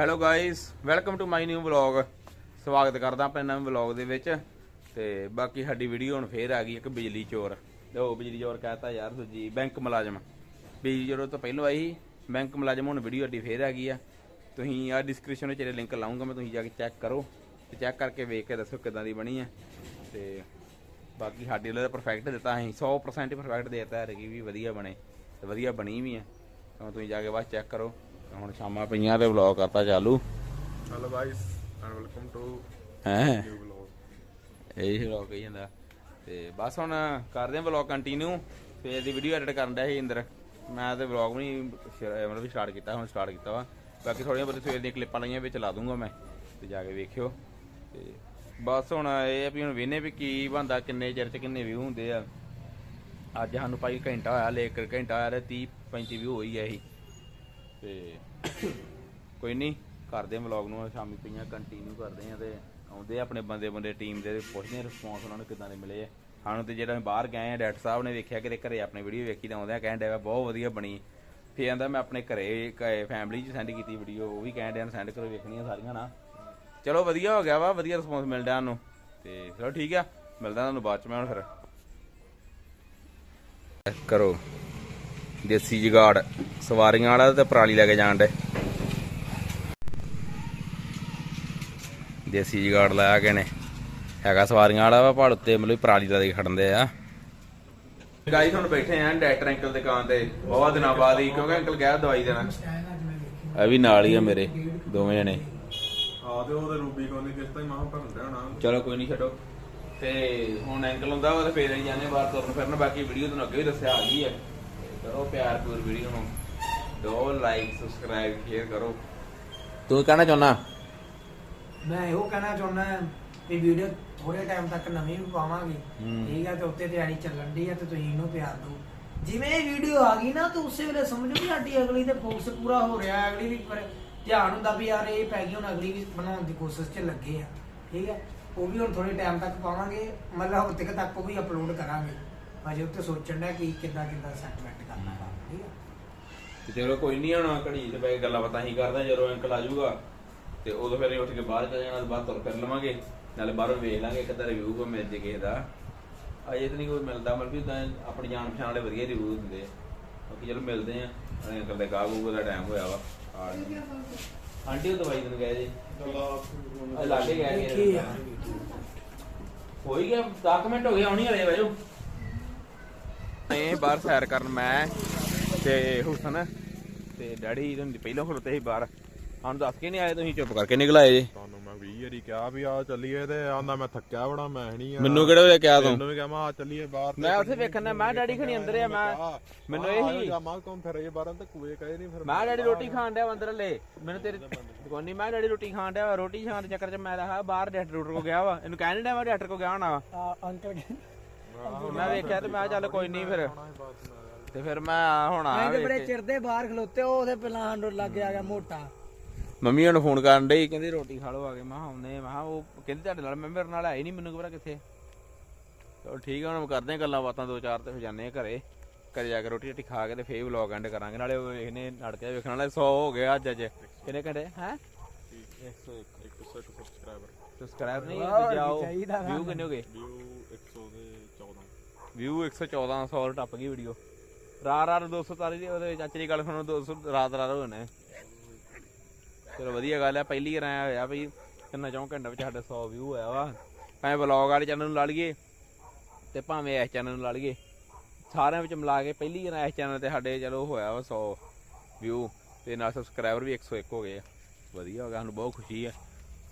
Hello guys welcome to my new vlog ਸਵਾਗਤ ਕਰਦਾ ਆਪਣੇ ਨਵੇਂ ਵਲੌਗ ਦੇ ਵਿੱਚ। ਤੇ ਬਾਕੀ ਸਾਡੀ ਵੀਡੀਓ ਹੁਣ ਫੇਰ ਆ ਗਈ ਇੱਕ ਬਿਜਲੀ ਚੋਰ। ਉਹ ਬਿਜਲੀ ਚੋਰ ਕਹਤਾ ਯਾਰ ਦੂਜੀ ਬੈਂਕ ਮੁਲਾਜ਼ਮ। ਬਿਜਲੀ ਚੋਰ ਤੋਂ ਪਹਿਲਾਂ ਆਈ ਸੀ, ਬੈਂਕ ਮੁਲਾਜ਼ਮ ਹੁਣ ਵੀਡੀਓ ਸਾਡੀ ਫੇਰ ਆ ਗਈ ਆ। ਤੁਸੀਂ ਆ ਡਿਸਕ੍ਰਿਪਸ਼ਨ ਵਿੱਚ ਇਹਦੇ ਲਿੰਕ ਲਾਉਂਗਾ ਮੈਂ ਤੁਸੀਂ ਜਾ ਕੇ ਚੈੱਕ ਕਰੋ। ਤੇ ਚੈੱਕ ਕਰਕੇ ਵੇਖ ਕੇ ਦੱਸੋ ਕਿਦਾਂ ਦੀ ਬਣੀ ਆ। ਤੇ ਬਾਕੀ ਸਾਡੇ ਲਈ ਪਰਫੈਕਟ ਦਿੱਤਾ ਅਸੀਂ 100% ਪਰਫੈਕਟ ਦੇਤਾ ਹੈ ਕਿ ਵੀ ਵਧੀਆ ਬਣੇ ਤੇ ਵਧੀਆ ਬਣੀ ਵੀ ਆ। ਤਾਂ ਤੁਸੀਂ ਜਾ ਕੇ ਬਸ ਚੈੱਕ ਕਰੋ। ਹੁਣ ਸ਼ਾਮਾਂ ਪਈਆਂ ਤੇ ਵਲੌਗ ਕਰਤਾ ਚਾਲੂ। Hello guys and welcome to ਹੈ? ਨਿਊ ਵਲੌਗ ਇਹ ਵਲੌਗ ਕਹੀ ਜਾਂਦਾ। ਤੇ ਬਸ ਹੁਣ ਕਰਦੇ ਆਂ ਵਲੌਗ ਕੰਟੀਨਿਊ ਫੇਰ ਦੀ ਵੀਡੀਓ ਐਡਿਟ ਕਰਨ ਡਿਆ ਸੀ ਇੰਦਰ। ਮੈਂ ਤੇ ਵਲੌਗ ਵੀ ਮਤਲਬ ਸਟਾਰਟ ਕੀਤਾ ਹੁਣ ਸਟਾਰਟ ਕੀਤਾ ਵਾ। ਬਾਕੀ ਥੋੜੀਆਂ ਬਹੁਤੀ ਸਵੇਰ ਦੀਆਂ ਕਲਿੱਪਾਂ ਲਾਈਆਂ ਵਿੱਚ ਲਾ ਦੂੰਗਾ ਮੈਂ ਤੇ ਜਾ ਕੇ ਵੇਖਿਓ। ਤੇ ਬਸ ਹੁਣ ਇਹ ਆ ਵੀ ਹੁਣ ਵੇਨੇ ਵੀ ਕੀ ਬੰਦਾ ਕਿੰਨੇ ਚਿਰ ਚ ਕਿੰਨੇ ਵਿਊ ਹੁੰਦੇ ਆ। ਅੱਜ ਸਾਨੂੰ ਭਾਈ ਘੰਟਾ ਹੋਇਆ ਲੇਕਰ ਘੰਟਾ ਹੋਇਆ ਤੇ 30 35 ਵਿਊ ਹੋਈ ਆ ਇਹੀ। ਤੇ ਕੋਈ ਨਹੀਂ, ਕਰਦੇ ਆ ਵਲੌਗ ਨੂੰ, ਸ਼ਾਮੀ ਪਈਆਂ ਕੰਟੀਨਿਊ ਕਰਦੇ ਆ ਤੇ ਆਉਂਦੇ ਆ ਆਪਣੇ ਬੰਦੇ ਬੰਦੇ ਟੀਮ ਦੇ ਪੁੱਛਦੇ ਆ ਰਿਸਪੌਂਸ ਉਹਨਾਂ ਨੂੰ ਕਿਦਾਂ ਦੇ ਮਿਲੇ ਆ। ਸਾਨੂੰ ਤੇ ਜਿਹੜਾ ਅਸੀਂ ਬਾਹਰ ਗਏ ਆ ਡਾਕਟਰ ਸਾਹਿਬ ਨੇ ਵੇਖਿਆ ਕਿਤੇ ਘਰੇ ਆਪਣੇ ਵੀਡੀਓ ਵੇਖੀ ਤਾਂ ਆਉਂਦੇ ਆ ਕਹਿਣ ਡਿਆ ਬਹੁਤ ਵਧੀਆ ਬਣੀ। ਫੇਰ ਕਹਿੰਦਾ ਮੈਂ ਆਪਣੇ ਘਰੇ ਫੈਮਿਲੀ 'ਚ ਸੈਂਡ ਕੀਤੀ ਵੀਡੀਓ ਉਹ ਵੀ ਕਹਿਣ ਡਿਆ ਸੈਂਡ ਕਰੋ, ਵੇਖਣੀਆਂ ਸਾਰੀਆਂ ਨਾ। ਚਲੋ ਵਧੀਆ ਹੋ ਗਿਆ ਵਾ, ਵਧੀਆ ਰਿਸਪੌਂਸ ਮਿਲ ਡਿਆ ਸਾਨੂੰ। ਤੇ ਚਲੋ ਠੀਕ ਆ, ਮਿਲਦਾ ਤੁਹਾਨੂੰ ਬਾਅਦ ਚ ਮੈਂ ਹੁਣ ਫਿਰ। ਕਰੋ। ਦੇਸੀ ਜੁਗਾੜ ਸਵਾਰੀਆਂ ਵਾਲਾ ਤੇ ਪਰਾਲੀ ਲੈ ਕੇ ਜਾਣ ਡੇ ਦੇਸੀ ਜੁਗਾੜ ਲਾਇਆ ਕੇ ਨੇ। ਹੈਗਾ ਸਵਾਰੀਆਂ ਵਾਲਾ ਵਾ ਪਹਾੜ ਉੱਤੇ ਮਤਲਬ ਪਰਾਲੀ ਦਾ ਦੇ ਖੜਨਦੇ ਆ। ਗਾਈਸ ਹੁਣ ਬੈਠੇ ਆਂ ਡਾਕਟਰ ਅੰਕਲ ਦੀ ਦੁਕਾਨ ਤੇ। ਬਹੁਤ ਦਿਨਾਂ ਬਾਅਦ ਹੀ ਕਿਉਂਕਿ ਅੰਕਲ ਗਿਆ ਦਵਾਈ ਦੇਣਾ। ਇਹ ਵੀ ਨਾਲ ਹੀ ਆ ਮੇਰੇ ਦੋਵੇਂ ਜਣੇ। ਆ ਤੇ ਉਹਦੇ ਰੂਬੀ ਕੋਲ ਦੀ ਕਿਸ਼ਤਾਂ ਹੀ ਮਾਹ ਭਰਨ ਹੋਣਾ। ਚਲੋ ਕੋਈ ਨਹੀਂ ਛੱਡੋ। ਤੇ ਹੁਣ ਅੰਕਲ ਹੁੰਦਾ ਤੇ ਫੇਰ ਹੀ ਜਾਂਦੇ ਬਾਹਰ ਤੁਰਨ ਫਿਰਨ ਬਾਕੀ ਵੀਡੀਓ ਤੁਹਾਨੂੰ ਅੱਗੇ ਵੀ ਦੱਸਿਆ ਆ ਗਈ ਹੈ ਕਰੋ ਪਿਆਰ ਪੂਰ ਵੀਡੀਓ ਨੂੰ। ਦੋ ਲਾਈਕ ਸਬਸਕ੍ਰਾਈਬ ਸ਼ੇਅਰ ਕਰੋ। ਤੂੰ ਕਹਿਣਾ ਚਾਹੁੰਦਾ? ਮੈਂ ਇਹੋ ਕਹਿਣਾ ਚਾਹੁੰਦਾ ਵੀ ਵੀਡੀਓ ਥੋੜੇ ਟਾਈਮ ਤੱਕ ਨਵੀਂ ਵੀ ਪਾਵਾਂਗੇ। ਹੂੰ। ਠੀਕ ਹੈ ਤੇ ਉੱਤੇ ਤਿਆਰੀ ਚੱਲਣ ਦੀ ਹੈ ਤੇ ਤੁਸੀਂ ਇਹਨੂੰ ਪਿਆਰ ਦਿਓ। ਜਿਵੇਂ ਇਹ ਵੀਡੀਓ ਆ ਗਈ ਨਾ ਤਾਂ ਉਸੇ ਵੇਲੇ ਸਮਝੋ ਵੀ ਸਾਡੀ ਅਗਲੀ ਤੇ ਫੋਕਸ ਪੂਰਾ ਹੋ ਰਿਹਾ ਹੈ, ਅਗਲੀ ਵੀ ਪਰ ਧਿਆਨ ਹੁੰਦਾ ਵੀ ਯਾਰ ਇਹ ਪੈ ਗਈ ਹੁਣ ਅਗਲੀ ਵੀ ਬਣਾਉਣ ਦੀ ਕੋਸ਼ਿਸ਼ 'ਚ ਲੱਗੇ ਆ। ਠੀਕ ਹੈ ਉਹ ਵੀ ਹੁਣ ਥੋੜੇ ਟਾਈਮ ਤੱਕ ਪਾਵਾਂਗੇ। ਮਤਲਬ ਹਫ਼ਤੇ ਕੁ ਤੱਕ ਉਹ ਵੀ ਅਪਲੋਡ ਕਰਾਂਗੇ। ਅਜੇ ਉੱਤੇ ਸੋਚਣ ਦਾ ਕਿ ਕਿੱਦਾਂ ਕਿੱਦਾਂ ਸੈਟਲਮੈਂਟ ਕਰਨਾ ਹੈ ਠੀਕ ਹੈ ਤੇ ਚਲੋ ਕੋਈ ਨਹੀਂ ਹੁਣ ਘੜੀ ਤੇ ਬੈ ਕੇ ਗੱਲਾਂ ਬਾਤਾਂ ਹੀ ਕਰਦਾ ਜਦੋਂ ਅੰਕਲ ਆ ਜਾਊਗਾ ਤੇ ਉਦੋਂ ਫਿਰ ਅਸੀਂ ਉੱਠ ਕੇ ਬਾਹਰ ਚਲੇ ਜਾਣਾ ਤੇ ਬਾਹਰ ਤੁਰ ਫਿਰ ਲਵਾਂਗੇ ਨਾਲੇ ਬਾਹਰੋਂ ਵੇਖ ਲਾਂਗੇ ਕਿੱਦਾਂ ਰਿਵਿਊ ਕੋ ਮਿਲ ਜੇ ਕਿਸੇ ਦਾ। ਅਜੇ ਤਾਂ ਨਹੀਂ ਕੋਈ ਮਿਲਦਾ ਮਤਲਬ ਵੀ ਤਾਂ ਆਪਣੀ ਜਾਣ ਪਛਾਣ ਵਾਲੇ ਵਧੀਆ ਰਿਵਿਊ ਦਿੰਦੇ ਆ। ਬਾਕੀ ਚਲੋ ਮਿਲਦੇ ਆ ਅੰਕਲ ਦੇ ਗਾਹ ਗੂਗ ਦਾ ਟਾਈਮ ਹੋਇਆ ਵਾ ਆ ਜਾਓ। ਆਂਟੀ ਉਹ ਦਵਾਈ ਦੇਣ ਗਏ ਜੀ? ਆ ਲਾਗੇ ਗਏ ਨੇ ਹੋ ਹੀ ਗਿਆ 10 ਮਿੰਟ ਹੋ ਗਏ ਆਉਣੀ ਵਾਲੇ ਬਾਜੋ ਇਹ ਬਾਹਰ ਸੈਰ ਕਰਨ ਮੈਂ ਤੇ ਹੁਸਨ ਤੇ ਡੈਡੀ ਤੁਹਾਨੂੰ ਪਹਿਲਾਂ ਖਲੋਤੇ ਸੀ ਬਾਹਰ। ਸਾਨੂੰ ਦੱਸ ਕੇ ਨਹੀਂ ਆਏ ਤੁਸੀਂ ਚੁੱਪ ਕਰਕੇ ਨਿਕਲ ਆਏ ਜੀ। ਤੁਹਾਨੂੰ ਮੈਂ 20 ਵਾਰੀ ਕਿਹਾ ਵੀ ਆ ਚੱਲੀਏ ਤੇ ਆਂਦਾ ਮੈਂ ਥੱਕਿਆ ਬੜਾ ਮੈਂ ਨਹੀਂ ਆ। ਮੈਨੂੰ ਕਿਹੜੇ ਵੇਲੇ ਕਿਹਾ ਤੂੰ? ਵੀ ਕਿਹਾ ਮੈਂ ਆ ਚੱਲੀਏ ਬਾਹਰ ਮੈਂ ਉੱਥੇ ਵੇਖਣਾ ਮੈਂ ਡੈਡੀ ਖਣੀ ਅੰਦਰ ਆ ਮੈਂ ਮੈਨੂੰ ਇਹੀ ਮੈਂ ਕੌਣ ਫਿਰ ਇਹ ਬਾਰਾਂ ਤੇ ਕੂਏ ਕਹੇ ਨਹੀਂ ਫਿਰ ਮੈਂ ਡੈਡੀ ਰੋਟੀ ਖਾਣ ਡਿਆ ਅੰਦਰ ਲੈ ਮੈਨੂੰ ਤੇਰੇ ਦੁਕਾਨੀ ਮੈਂ ਡੈਡੀ ਰੋਟੀ ਖਾਣ ਡਿਆ ਵਾ, ਰੋਟੀ ਖਾਣ ਦੇ ਚੱਕਰ 'ਚ ਮੈਂ ਰਹਾ ਬਾਹਰ ਡਾਕਟਰ ਡਾਕਟਰ ਕੋ ਗਿਆ ਵਾ ਇਹਨੂੰ ਕਹਿਣ ਨਹੀਂ ਡਿਆ ਮੈਂ ਡਾਕਟਰ ਕੋ ਗਿਆ ਹੋਣਾ ਵਾ। ਅੰਕਲ ਮੈਂ ਵੇਖਿਆ ਤੇ ਮੈਂ ਕਿਹਾ ਚੱਲ ਕੋਈ ਨਹੀਂ ਫਿਰ। ਤੇ ਫਿਰ ਮੈਂ ਹੁਣ ਆ ਮੈਂ ਤੇ ਵੇਖ ਬੜੇ ਕੇ- ਚਿਰ ਦੇ ਬਾਹਰ ਖਲੋਤੇ ਉਹ ਉਹਦੇ ਪਹਿਲਾਂ ਹੰਡੋ ਲੱਗ ਗਿਆ ਮੋਟਾ। ਮੰਮੀ ਉਹਨੂੰ ਫੋਨ ਕਰਨ ਡਈ ਕਹਿੰਦੀ ਰੋਟੀ ਖਾ ਲਓ ਆ ਕੇ। ਮੈਂ ਕਿਹਾ ਆਉਂਦੇ ਆ। ਮੈਂ ਕਿਹਾ ਉਹ ਕਹਿੰਦੀ ਤੁਹਾਡੇ ਨਾਲ ਮੈਂ ਮੇਰੇ ਨਾਲ ਆਈ ਨਹੀਂ ਮੈਨੂੰ ਖਬਰ ਕਿੱਥੇ। ਚਲੋ ਠੀਕ ਆ ਹੁਣ ਕਰਦੇ ਆ ਗੱਲਾਂ ਬਾਤਾਂ ਦੋ ਚਾਰ ਤੇ ਫਿਰ ਜਾਂਦੇ ਆ ਘਰੇ। ਘਰੇ ਜਾ ਕੇ ਰੋਟੀ ਰੋਟੀ ਖਾ ਕੇ ਤੇ ਫੇਰ ਵਲੌਗ ਐਂਡ ਕਰਾਂਗੇ। ਨਾਲੇ ਉਹ ਵੇਖਨੇ ਨੜਕੇ ਵੇਖਣ ਵਾਲੇ 100 ਹੋ ਗਿਆ ਅੱਜ ਅੱਜ। ਕਿੰਨੇ ਘੰਟੇ? ਹੈ? 101 101 ਸਬਸਕ੍ਰਾਈਬਰ ਸਬਸਕ੍ਰਾਈਬ ਨਹੀਂ ਵਾਹ, ਜਾਓ ਚਾਹੀਦਾ ਨਾ। ਵਿਊ ਕਿੰਨੇ ਹੋ ਗਏ? ਵਿਊ 100 ਦੇ 14 ਵਿਊ 114 100 ਟੱਪ ਗਈ ਵੀਡੀਓ ਰਾਰ ਰਾਰ 200 ਤਾਰੀ ਦੀ ਉਹਦੇ ਚਾਚੇ ਦੀ ਗੱਲ ਸੁਣੋ 200 ਰਾਤ ਰਾਤ ਹੋਣੇ ਚਲੋ ਵਧੀਆ ਗੱਲ ਹੈ ਪਹਿਲੀ ਵਾਰ ਆਇਆ ਹੋਇਆ ਵੀ ਕਿੰਨਾ ਚੌਂ ਘੰਟੇ ਵਿੱਚ ਸਾਡੇ 100 ਵਿਊ ਹੋਇਆ ਵਾ। ਭਾਵੇਂ ਵਲੌਗ ਵਾਲੇ ਚੈਨਲ ਨੂੰ ਲਾ ਲਈਏ ਤੇ ਭਾਵੇਂ ਇਸ ਚੈਨਲ ਨੂੰ ਲਾ ਲਈਏ। ਸਾਰਿਆਂ ਵਿੱਚ ਮਿਲਾ ਕੇ ਪਹਿਲੀ ਵਾਰ ਇਸ ਚੈਨਲ ਤੇ ਸਾਡੇ ਚਲੋ ਹੋਇਆ ਵਾ 100 ਵਿਊ ਤੇ ਨਾਲ ਸਬਸਕ੍ਰਾਈਬਰ ਵੀ 101 ਹੋ ਗਏ ਆ। ਵਧੀਆ ਹੋ ਗਿਆ ਸਾਨੂੰ ਬਹੁਤ ਖੁਸ਼ੀ ਹੈ